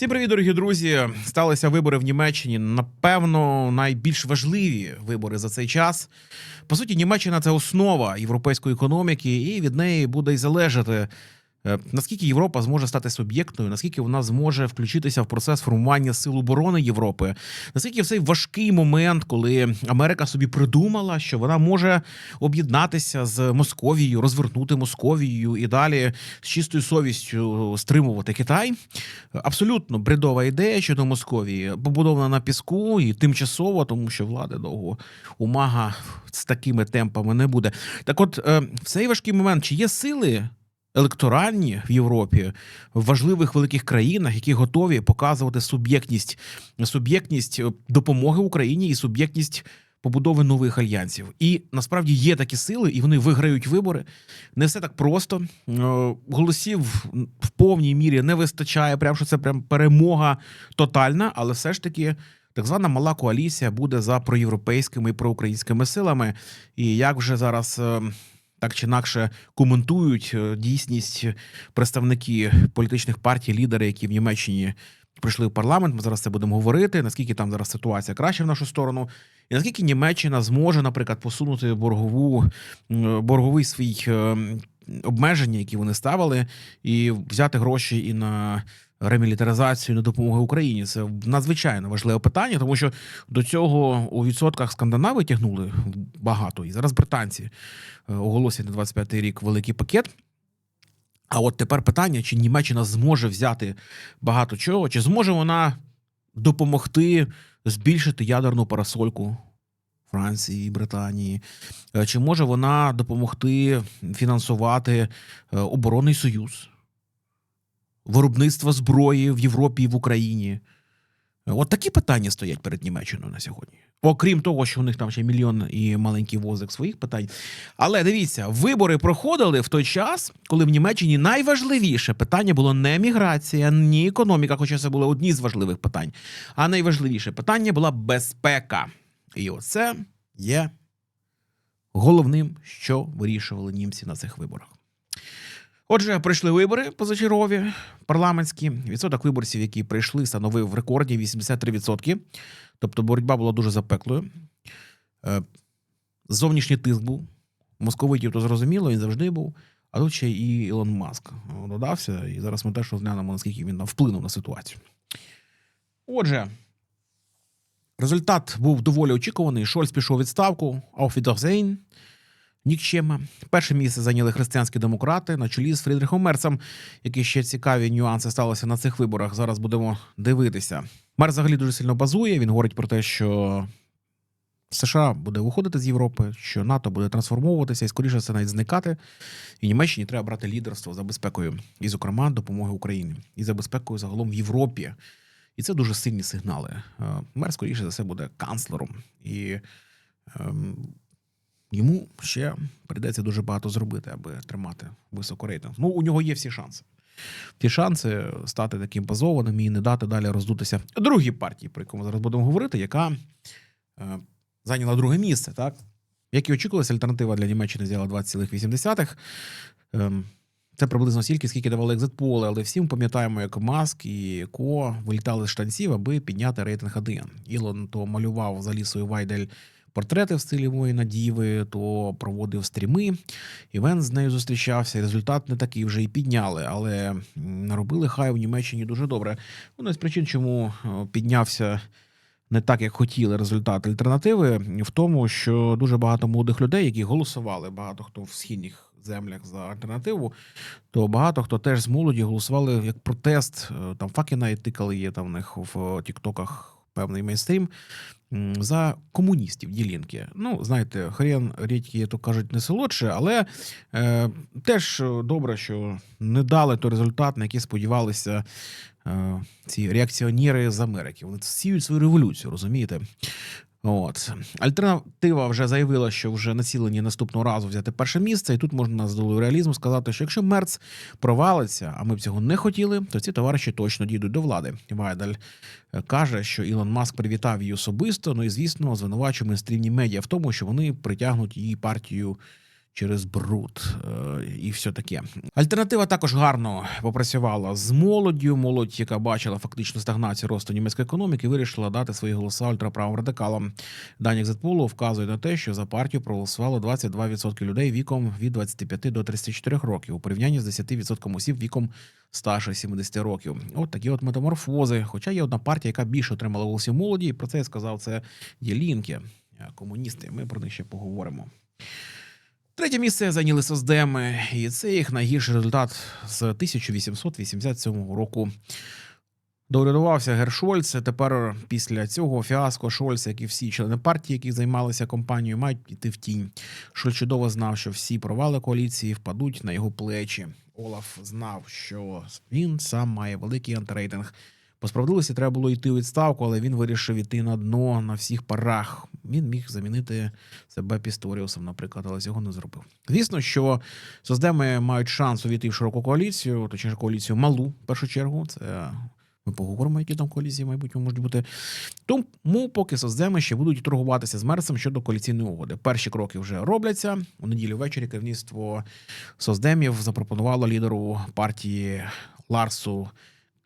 Всім привіт, дорогі друзі! Сталися вибори в Німеччині. Напевно, найбільш важливі вибори за цей час. По суті, Німеччина це основа європейської економіки, і від неї буде й залежати. Е, Наскільки Європа зможе стати суб'єктною, наскільки вона зможе включитися в процес формування сил оборони Європи, наскільки в цей важкий момент, коли Америка собі придумала, що вона може об'єднатися з Московією, розвернути Московією і далі з чистою совістю стримувати Китай, абсолютно бредова ідея щодо Московії, побудована на піску і тимчасово, тому що влади довго умага з такими темпами не буде. Так, от е, в цей важкий момент, чи є сили? Електоральні в Європі в важливих великих країнах, які готові показувати суб'єктність, суб'єктність е, допомоги Україні і суб'єктність побудови нових альянсів. І насправді є такі сили, і вони виграють вибори. Не все так просто. Е, Голосів в повній мірі не вистачає. Прям що це прям перемога тотальна, але все ж таки. Так звана мала коаліція буде за проєвропейськими і проукраїнськими силами. І як вже зараз е, так чи інакше коментують е, дійсність представники політичних партій, лідери, які в Німеччині прийшли в парламент. Ми зараз це будемо говорити. Наскільки там зараз ситуація краще в нашу сторону, і наскільки Німеччина зможе, наприклад, посунути боргову борговий свій е, обмеження, які вони ставили, і взяти гроші і на. Ремілітаризацію на допомогу Україні? Це надзвичайно важливе питання, тому що до цього у відсотках скандинави тягнули багато, і зараз британці е, оголосять на 25-й рік великий пакет. А от тепер питання: чи Німеччина зможе взяти багато чого, чи зможе вона допомогти збільшити ядерну парасольку Франції Британії, Е, чи може вона допомогти фінансувати е, оборонний союз, виробництво зброї в Європі і в Україні? От такі питання стоять перед Німеччиною на сьогодні. Окрім того, що у них там ще мільйон і маленький возик своїх питань. Але дивіться, вибори проходили в той час, коли в Німеччині найважливіше питання було не міграція, ні економіка, хоча це були одні з важливих питань. А найважливіше питання була безпека. І оце є головним, що вирішували німці на цих виборах. Отже, прийшли вибори позачергові парламентські. Відсоток виборців, які прийшли, становив в рекорді 83%. Тобто боротьба була дуже запеклою. Е, Зовнішній тиск був. Московитів то зрозуміло, він завжди був. А тут ще і Ілон Маск додався. І зараз ми теж розглянемо, наскільки він вплинув на ситуацію. Отже, результат був доволі очікуваний. Шольц пішов відставку, Wiedersehen. Нікчема. Перше місце зайняли християнські демократи на чолі з Фрідрихом Мерцем. Які ще цікаві нюанси сталися на цих виборах. Зараз будемо дивитися. Мерц взагалі дуже сильно базує. Він говорить про те, що США буде виходити з Європи, що НАТО буде трансформовуватися і скоріше це навіть зникати. І Німеччині треба брати лідерство за безпекою, і, зокрема, допомоги Україні, і за безпекою загалом в Європі. І це дуже сильні сигнали. Е, Мер, скоріше за все, буде канцлером. І ем, йому ще прийдеться дуже багато зробити, аби тримати високо рейтинг. Ну, у нього є всі шанси. Ті шанси стати таким базованим і не дати далі роздутися другій партії, про яку ми зараз будемо говорити, яка е, зайняла друге місце, так? Як і очікувалося, альтернатива для Німеччини взяла 20,8. Ем, це приблизно стільки, скільки давали екзитполи, але всім пам'ятаємо, як Маск і Ко вилітали з штанців, аби підняти рейтинг 1. Ілон то малював за лісою Вайдель портрети в стилі воїна Діви, то проводив стріми. Івент з нею зустрічався. Результат не такий вже і підняли, але наробили хай в Німеччині дуже добре. Одна з причин, чому е, піднявся. Не так, як хотіли результат альтернативи, в тому, що дуже багато молодих людей, які голосували, багато хто в східних землях за альтернативу, то багато хто теж з молоді голосували як протест. Е, Там факи навіть тикали є там в них в Тіктоках певний мейнстрім за комуністів ділінки. Ну, знаєте, хрен рідкі, то кажуть, не солодше, але е, теж добре, що не дали той результат, на який сподівалися е, ці реакціонери з Америки. Вони сіють свою революцію, розумієте? От альтернатива вже заявила, що вже націлені наступного разу взяти перше місце, і тут можна з долою реалізму сказати, що якщо Мерц провалиться, а ми б цього не хотіли, то ці товариші точно дійдуть до влади. Вайдаль е, каже, що Ілон Маск привітав її особисто. Ну і звісно, звинувачує мейнстрімні медіа в тому, що вони притягнуть її партію через бруд е, і все таке. Альтернатива також гарно попрацювала з молоддю. Молодь, яка бачила фактично стагнацію росту німецької економіки, вирішила дати свої голоса ультраправим радикалам. Дані Екзитполу вказують на те, що за партію проголосувало 22% людей віком від 25 до 34 років у порівнянні з 10% осіб віком старше 70 років. От такі от метаморфози. Хоча є одна партія, яка більше отримала голосів молоді, і про це я сказав це Єлінки, комуністи. Ми про них ще поговоримо. Третє місце зайняли создеми, і це їх найгірший результат з 1887 року. Доурядувався Гершольц. Тепер після цього фіаско Шольца, як і всі члени партії, які займалися кампанією, мають піти в тінь. Шольц чудово знав, що всі провали коаліції впадуть на його плечі. Олаф знав, що він сам має великий антирейтинг. По справедливості треба було йти у відставку, але він вирішив іти на дно на всіх парах. Він міг замінити себе Пісторіусом, наприклад, але цього не зробив. Звісно, що создеми мають шанс увійти в широку коаліцію, точніше коаліцію малу в першу чергу. Це ми поговоримо, які там коаліції в майбутньому можуть бути. Тому поки создеми ще будуть торгуватися з Мерсом щодо коаліційної угоди. Перші кроки вже робляться. У неділю ввечері керівництво создемів запропонувало лідеру партії Ларсу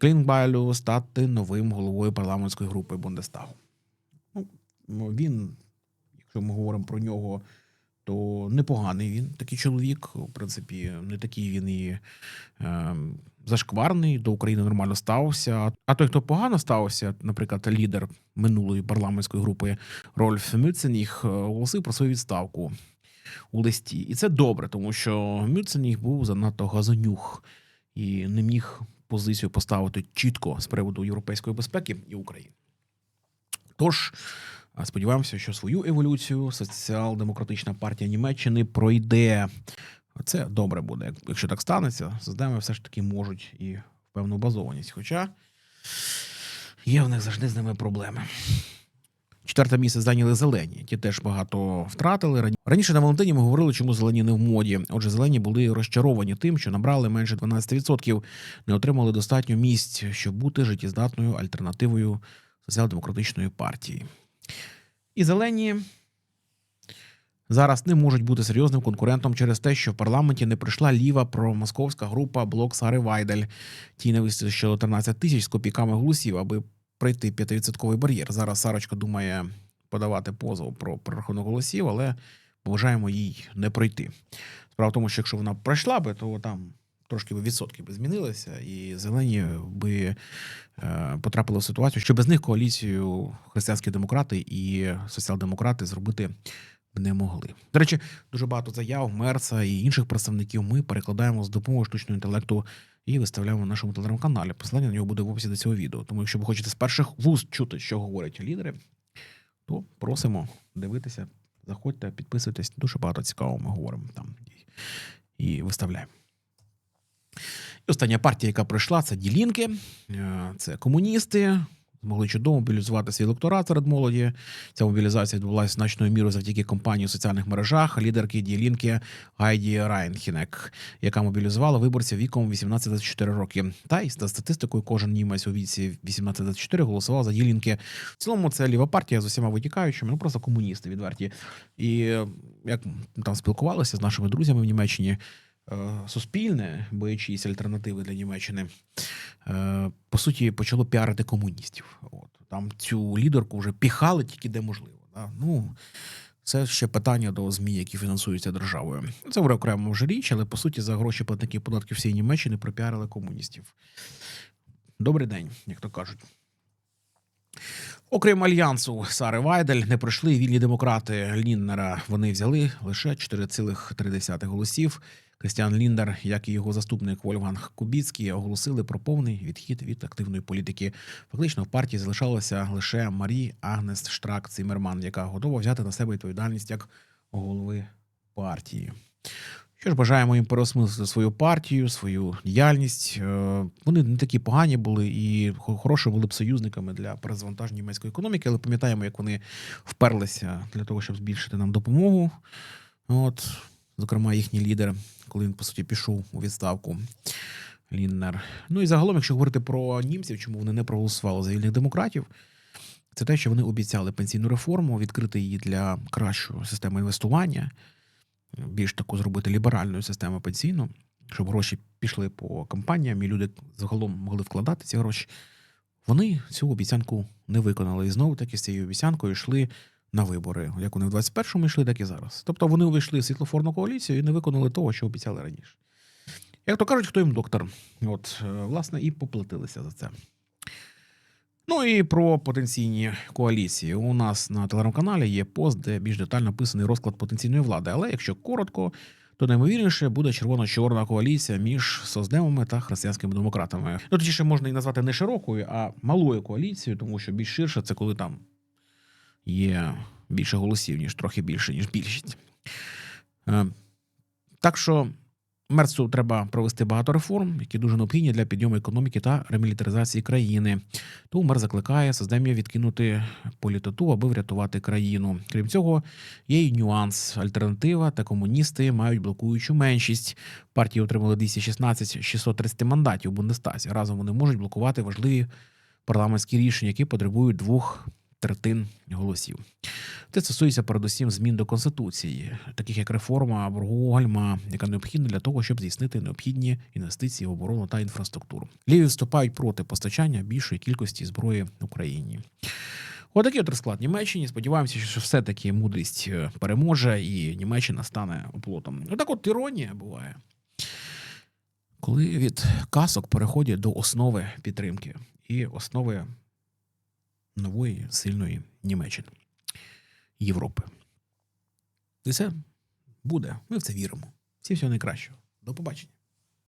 Клінбайлю стати новим головою парламентської групи Бундестагу. Ну, він, якщо ми говоримо про нього, то непоганий він такий чоловік. В принципі, не такий він і е, зашкварний, до України нормально ставився. А той, хто погано ставився, наприклад, лідер минулої парламентської групи Рольф Мюценіг, е, оголосив про свою відставку у листі. І це добре, тому що Мюценіг був занадто газонюх і не міг позицію поставити чітко з приводу європейської безпеки і України. Тож сподіваємося, що свою еволюцію соціал-демократична партія Німеччини пройде. Це добре буде. Якщо так станеться, создами все ж таки можуть і певну базованість. Хоча є в них завжди з ними проблеми. Четверте місце зайняли зелені. Ті теж багато втратили. Раніше на Валентині ми говорили, чому зелені не в моді. Отже, зелені були розчаровані тим, що набрали менше 12%, не отримали достатньо місць, щоб бути життєздатною альтернативою соціал-демократичної партії. І зелені зараз не можуть бути серйозним конкурентом через те, що в парламенті не прийшла ліва промосковська група блок Сари Вайдель. Тій не вистачило 13 тисяч з копійками голосів, аби пройти 5% бар'єр. Зараз Сарочка думає подавати позов про перерахунок голосів, але вважаємо їй не пройти. Справа в тому, що якщо вона пройшла би, то там трошки би відсотки би змінилися, і зелені би е, потрапили в ситуацію, що без них коаліцію християнські демократи і соціал-демократи зробити не могли. До речі, дуже багато заяв Мерса і інших представників ми перекладаємо з допомогою штучного інтелекту і виставляємо на нашому телеграм-каналі. Посилання на нього буде в описі до цього відео. Тому, якщо ви хочете з перших вуст чути, що говорять лідери, то просимо дивитися, заходьте, підписуйтесь. Дуже багато цікавого ми говоримо там і, виставляємо. І остання партія, яка пройшла, це Ділінки, Е, це комуністи. Змогли чудово мобілізувати свій електорат серед молоді. Ця мобілізація відбулася значною мірою завдяки кампанії у соціальних мережах лідерки Ділінки Гайді Райнхінек, яка мобілізувала виборців віком 18-24 роки. Та й за статистикою, кожен німець у віці 18-24 голосував за Ділінки. В цілому це ліва партія з усіма витікаючими, ну просто комуністи відверті. І як там спілкувалися з нашими друзями в Німеччині, суспільне, боячись альтернативи для Німеччини, е, по суті, почало піарити комуністів. От там цю лідерку вже піхали тільки де можливо. Да? Ну це ще питання до ЗМІ, які фінансуються державою. Це вже окремо вже річ, але по суті за гроші платників податків всієї Німеччини пропіарили комуністів. Добрий день, як то кажуть. Окрім альянсу Сари Вайдель, не пройшли вільні демократи Ліннера. Вони взяли лише 4,3 голосів. Крістіан Ліндер, як і його заступник Вольфганг Кубіцький, оголосили про повний відхід від активної політики. Фактично в партії залишалася лише Марі Агнес Штрак Цимерман, яка готова взяти на себе відповідальність як голови партії. Що ж, бажаємо їм переосмислити свою партію, свою діяльність. Е, Вони не такі погані були і хороші були б союзниками для перезвантаження німецької економіки, але пам'ятаємо, як вони вперлися для того, щоб збільшити нам допомогу. От, зокрема, їхній лідер, коли він по суті пішов у відставку. Ліннер. Ну і загалом, якщо говорити про німців, чому вони не проголосували за вільних демократів, це те, що вони обіцяли пенсійну реформу, відкрити її для кращої системи інвестування. більш таку зробити ліберальну систему пенсійну, щоб гроші пішли по компаніям, і люди загалом могли вкладати ці гроші. Вони цю обіцянку не виконали. І знову таки з цією обіцянкою йшли на вибори. Як вони в 21-му йшли, так і зараз. Тобто вони увійшли в світлофорну коаліцію і не виконали того, що обіцяли раніше. Як то кажуть, хто їм доктор? От, е, власне, і поплатилися за це. Ну і про потенційні коаліції. У нас на телеграм-каналі є пост, де більш детально описаний розклад потенційної влади. Але якщо коротко, то наймовірніше буде червоно-чорна коаліція між создемами та християнськими демократами. Ну, точніше, можна і назвати не широкою, а малою коаліцією, тому що більш ширше це коли там є більше голосів, ніж трохи більше, ніж більшість. Е, Так що Мерцу треба провести багато реформ, які дуже необхідні для підйому економіки та ремілітаризації країни. Тому мер закликає Создем'я відкинути політоту, аби врятувати країну. Крім цього, є й нюанс. Альтернатива та комуністи мають блокуючу меншість. Партії отримали 216 630 мандатів у Бундестазі. Разом вони можуть блокувати важливі парламентські рішення, які потребують двох третин голосів. Це стосується передусім змін до конституції, таких як реформа боргового гальма, яка необхідна для того, щоб здійснити необхідні інвестиції в оборону та інфраструктуру. Ліві вступають проти постачання більшої кількості зброї Україні. Отакий от розклад Німеччині. Сподіваємося, що все-таки мудрість е, переможе і Німеччина стане оплотом. Отак от іронія буває. Коли від касок переходять до основи підтримки і основи нової сильної Німеччини. Європи. І це буде. Ми в це віримо. Всім всього найкращого. До побачення.